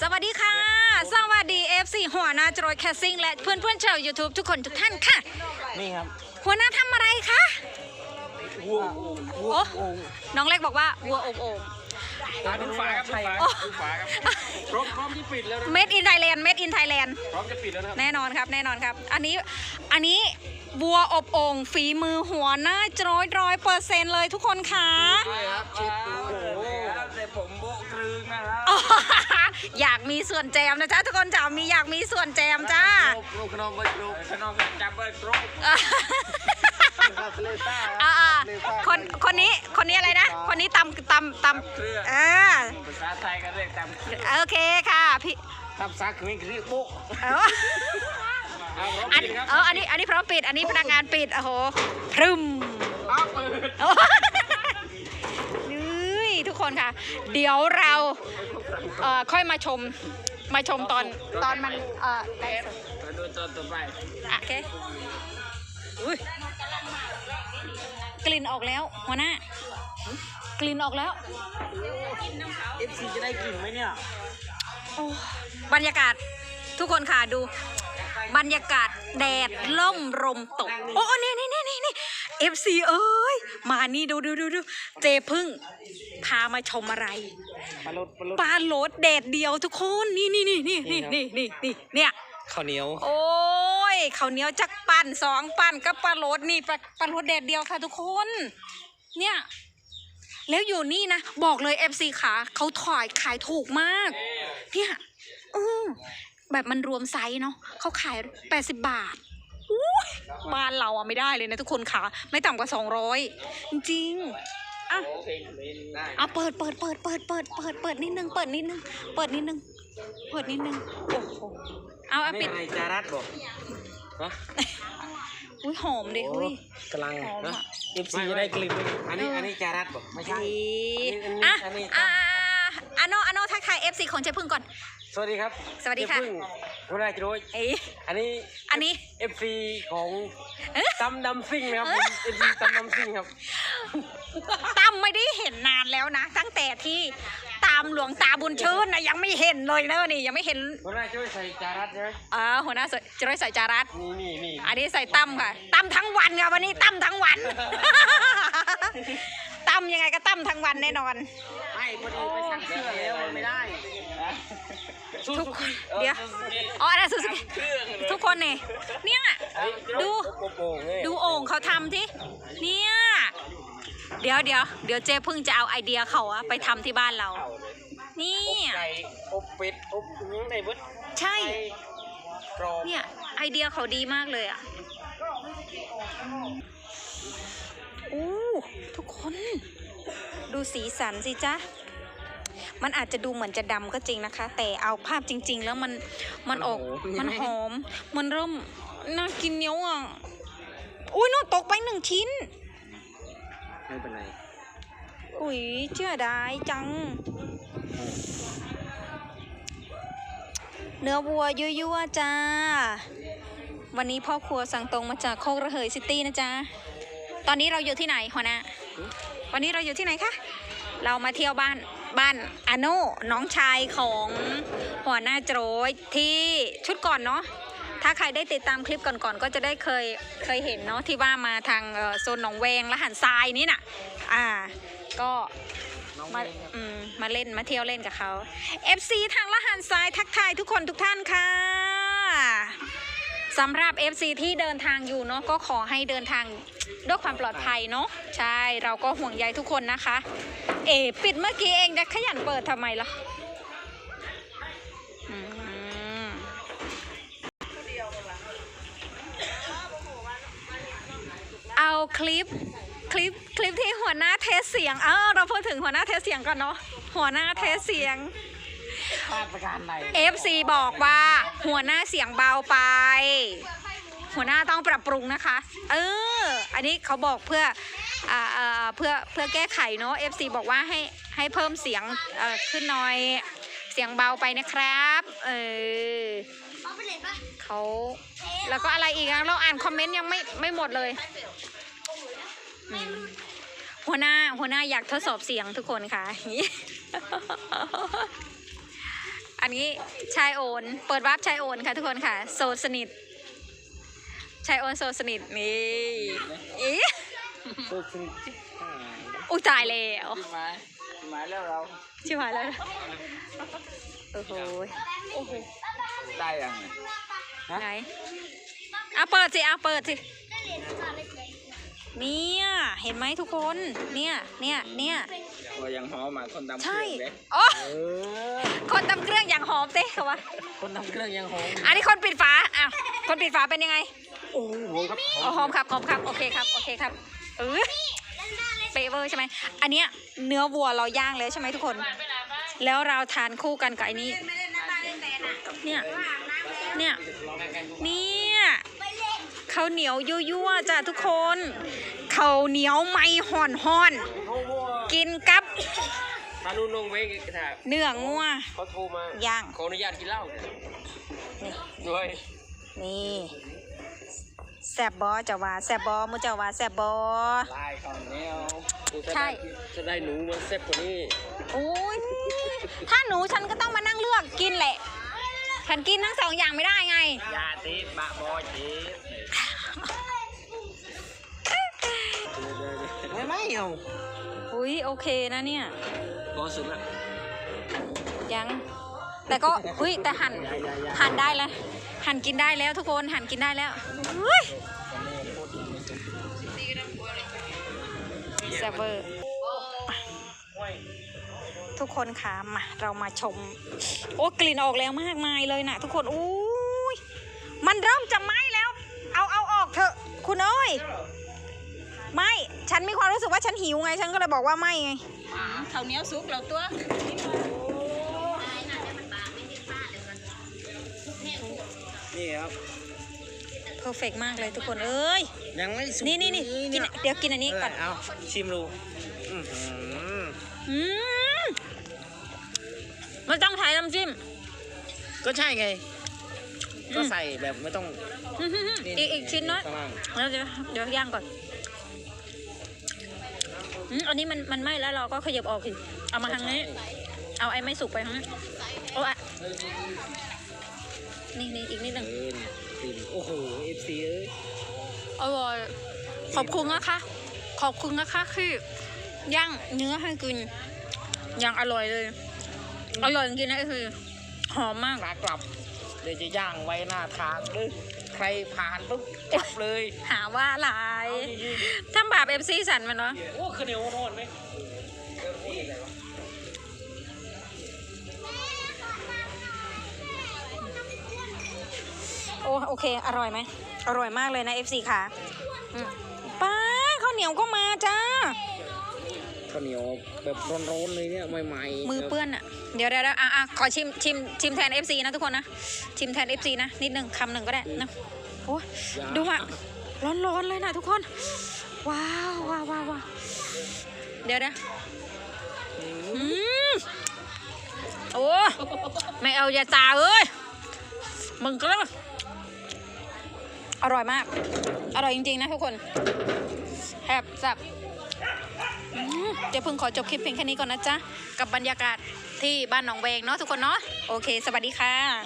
สวัสดีค่ะ สวัสดี FC หัวหน้าจรอยแคสซิ่งและเพื่อนเพื่อนๆชาว YouTube ทุกคนทุกท่านค่ะ นี่ครับหัวหน้าทำอะไรคะวัวโอ้น้องเล็กบอกว่าวัวอบโอ่งดูฝาครับดูฝาโอ้ดูฝาครับพร้อมพร้อมที่ปิดแล้วนะ Made in Thailand Made in Thailand พร้อมจะปิดแล้วนะครับแน่นอนครับแน่นอนครับ อันนี้อันนี้บัวอบโอ่งฝีมือหัวหน้าจรอยร้อยเปอร์เซ็นต์เลยทุกคนค่ะ ด้วยครับเช็ดดูโอ้โห อยากมีส่วนแจมนะจ๊ะทุกคนจ๋ามีอยากมีส่วนแจมจ้ากรุกขนมเบิร์ดกรุกขนมจับเบิร์ดกรุกอ่าคนคนนี้คนนี้อะไรนะ คนนี้ตำตำตเครื่องำอ่าภาษาไทยก็เรียกตามโอเคค่ะพี่ทำซาคือเรียกโบอันปิดครับเอออันนี้อันนี้พร้อมปิด อันนี้พนักงานปิดโอ้โหพรึมเอาเปิดนี่ทุกคนค่ะ เดี๋ยวเรา เอ่อค่อยมาชมมาชมตอนตอนมันเอ่อไลฟ์สดมาดูตอนต่อไปอะโอเคอุ้ยกลิ่นออกแล้วหัวหน้ากลิ่นออกแล้ว เอฟซีจะได้กลิ่นไหมเนี่ยโอ้บรรยากาศทุกคนค่ะดู บรรยากาศแดดล่มลมตก โอ้โอ้นี่นี่นี่นี่นี่เอฟซีเอ้ย มานี่ดูดูดูดูเจพึ่ง พามาชมอะไร ปลาลดปลาลดปลาโหลดแดดเดียวทุกคนนี่นี่นี่นี่นี่นี่นี่นี่เนี่ย ข้าวเหนียวโอ้ยข้าวเหนียวจักปั่นสองปั่นกับปลาโหลดนี่ปลาปลาโหลดแดดเดียวค่ะทุกคน เนี่ย แล้วอยู่นี่นะ บอกเลย FC ขาเขาถอยขายถูกมาก เนี่ยเออแบบมันรวมไซส์เนาะเขาขาย 80 บาทอุ๊ยบ้านเราอะไม่ได้เลยนะทุกคนขาไม่ต่ำกว่า 200 จริงๆ อะได้เอาเปิดเปิดเปิดเปิดเปิดเปิดเปิดนิดนึงเปิดนิดนึงเปิดนิดนึงเปิดนิดนึงโอ้โหเอาเอานี่ปิดอะไรจารัดบอกฮะอุ้ยหอมดิเฮ้ยกำลังหอมนะอะเอฟซีจะได้กลิ่นไหมอันนี้อันนี้จารัดบอกไม่ใช่ดีอันนี้อะอันนี้อะอะโนอะโนทักทาย FC ของเจ๊พึ่งก่อน สวัสดีครับสวัสดีค่ะ เจ๊พึ่งคุณนายจโรยเอ๊ะอันนี้ อันนี้เอฟซีของเอ๊ะตำดำซิ่งนะครับเอฟซีตำดำซิ่งครับ ตั้มไม่ได้เห็นนานแล้วนะ ตั้งแต่ที่ตามหลวงตาบุญชื่นนะยังไม่เห็นเลยเนอะนี่ยังไม่เห็นคุณนายช่วยใส่จารัดใช่ไหมอ่าหัวหน้าจะร้อยใส่จารัสนี่นี่นี่อันนี้ใส่ตั้มค่ะ ตั้มทั้งวันค่ะวันนี้ตั้มทั้งวัน ตั้มยังไงก็ตั้มทั้งวันแน่นอน ไม่พอดีไปสั่งเสื้อแล้วมันไม่ได้ ทุกคนเดี๋ยวอ๋ออันนั้นสุดทุกคนเนี่ยเนี่ยดูโป่งๆเลยดูโอ่งเขาทำที่เนี่ยเดี๋ยวเดี๋ยวเดี๋ยวเจ๊พึ่งจะเอาไอเดียเขาอะไปทำที่บ้านเรา นี่ไก่อบเป็ดอบยังไงเบิดใช่ไก่กรอบเนี่ยไอเดียเขาดีมากเลยอะอู้ทุกคน ดูสีสันสิจ๊ะ มันอาจจะดูเหมือนจะดำก็จริงนะคะ แต่เอาภาพจริง ๆ แล้วมันมันออกมันหอมมันเริ่มน่ากินเหนียวอะอุ้ยนู่นตกไปหนึ่งชิ้น ไม่เป็นไรอุ้ยเชื่อได้จัง เนื้อวัวยั่วๆจ้า วันนี้พ่อครัวสั่งตรงมาจากโคกระเหยซิตี้นะจ๊ะ ตอนนี้เราอยู่ที่ไหนหัวหน้าวันนี้เราอยู่ที่ไหนคะ เรามาเที่ยวบ้าน บ้านอาโน่น้องชายของหัวหน้าโจรยที่ชุดก่อนเนาะถ้าใครได้ติดตามคลิปก่อนๆก็จะได้เคยเคยเห็นเนาะที่ว่ามาทางเอ่อโซนหนองแวงและหันทรายนี่น่ะ อ่า ก็มาอืมมาเล่นมาเที่ยวเล่นกับเขา FC ทางละหันทรายทักทายทุกคนทุกท่านค่ะ สำหรับ FC ที่เดินทางอยู่เนาะก็ขอให้เดินทางด้วยความปลอดภัยเนาะใช่เราก็ห่วงใยทุกคนนะคะ เอ๋ปิดเมื่อกี้เองจะขยันเปิดทำไมล่ะเอาคลิปคลิปคลิปที่หัวหน้าเทสเสียง เออเราพูดถึงหัวหน้าเทสเสียงก่อนเนาะหัวหน้าเทสเสียง มาตรการไหน FC บอกว่าหัวหน้าเสียงเบาไป หัวหน้าต้องปรับปรุงนะคะ เออ อันนี้เขาบอกเพื่ออ่าอ่าเพื่อเพื่อแก้ไขเนาะ FC บอกว่าให้ให้เพิ่มเสียงเอ่อขึ้นหน่อยเสียงเบาไปนะครับเออเขาแล้วก็อะไรอีกอะเราอ่านคอมเมนต์ยังไม่ไม่หมดเลยอืมหัวหน้าหัวหน้าอยากทดสอบเสียงทุกคนค่ะ อันนี้ชายโอน เปิดวาร์ปชายโอนค่ะทุกคนค่ะ โซสนิทชายโอนโซสนิทนี่อีสุดสุดอุ้ยตายแล้วที่มาที่มาแล้วเราชิบหายแล้วโอ้โหได้ยังไงไหนเอาเปิดสิเอาเปิดสิเนี่ยเห็นไหมทุกคน เนี่ยเนี่ยเนี่ยก็ยังหอมมาคนตำเคใช่รื่องเลยโอ้เออ คนตำเครื่องอย่างหอมเต้เขาวะคนตำเครื่องยังหอมอันนี้คนปิดฝาอ้าวคนปิดฝาเป็นยังไงโอ้โหครับอ๋อหอมครับหอมครับโอเคครับโอเคครับเออเปเวอร์ใช่ไหมอันเนี้ยเนื้อวัวเราย่างเลยใช่ไหมทุกคน แล้วเราทานคู่กันกับไอ้นี้เนี่ยเนี่ย เนี่ยข้าวเหนียวยั่วๆจ้ะทุกคนข้าวเหนียวไม่ห่อนห่อนๆกินกับ มานุ่นลงเวกถ่ายเนื้องัว เขาโทรมาย่าง ขออนุญาตกินเหล้านี่ด้วยนี่แซบบอจะว่าแซบบอมุจะว่าแซบบอ ลายของแนวกูจะใช่ได้จะได้หนูมันแซ่บกว่านี้โอ้ยถ้าหนูฉันก็ต้องมานั่งเลือกกินแหละ ฉันกินทั้งสองอย่างไม่ได้ไง ยาติดบะบอยติดไม่ไม่เอา อุ้ยโอเคนะเนี่ยบอสุดละยัง แต่ก็ อุ้ยแต่หั่น หั่นได้แล้ว หั่นกินได้แล้วทุกคน หั่นกินได้แล้วอุ้ยแซ่บเวอร์ ทุกคนคะมา เรามาชม โอ้กลิ่นออกแล้วมากมายเลยนะทุกคน อุ้ย มันเริ่มจะไหม้แล้ว เอาเอาออกเถอะ คุณเอ้ยไม่ ฉันมีความรู้สึกว่าฉันหิวไง ฉันก็เลยบอกว่าไม่ไงข้าวเหนียวสุกแล้วตัวนี่ครับเพอร์เฟกมากเลยทุกคนเอ้ย ยังไม่สุกนี่นี่นี่กินเดี๋ยวกินอันนี้ก่อน เอาชิมดูอื้อหืออืมไม่ต้องใช้น้ำจิ้ม ก็ใช่ไง ก็ใส่แบบไม่ต้องอื้อหือหืออีกอีกชิ้นน้อยข้างล่างแล้วเดี๋ยวเดี๋ยวย่างก่อน อืมอันนี้มันมันไหม้แล้วเราก็ขยับออกสิเอามาทางนี้ เอาไอ้ไม่สุกไปทางนี้โอ้อะนี่นี่อีกนิดหนึ่งเออเนี่ยกลิ่นโอ้โหเอฟซีเอ้ยอร่อยขอบคุณนะคะ ขอบคุณนะคะที่ย่างเนื้อให้กินอย่างอร่อยเลย อร่อยจริงๆนะคือ หอมมากขากลับ เดี๋ยวจะย่างไว้หน้าทางเลย ใครผ่านปุ๊บจับเลย หาว่าหลายทำบาปเอฟซีสันมันวะโอ้คือเดียวนอนไหมโอ้โอเค อร่อยไหมอร่อยมากเลยนะเอฟซีค่ะอืมป้าข้าวเหนียวก็มาจ้า ข้าวเหนียวแบบร้อนๆเลยเนี่ยใหม่ๆมือเปื้อนอะเดี๋ยวเดี๋ยวเดี๋ยวอะอะขอชิมชิมชิมแทน FC นะทุกคนนะ ชิมแทน FC นะ นิดหนึ่งคำหนึ่งก็ได้นะโอ้ยดูอะร้อนๆเลยนะทุกคน ว้าวว้าวว้าวว้าวเดี๋ยวเดี๋ยวอืมโอ้ไม่เอาอย่าตาเอ้ยมึงก็แล้วอร่อยมาก อร่อยจริง ๆ นะทุกคนแอบสับอืม เดี๋ยวเพิ่งขอจบคลิปเพียงแค่นี้ก่อนนะจ๊ะ กับบรรยากาศที่บ้านหนองแวงเนาะทุกคนเนาะ โอเค สวัสดีค่ะ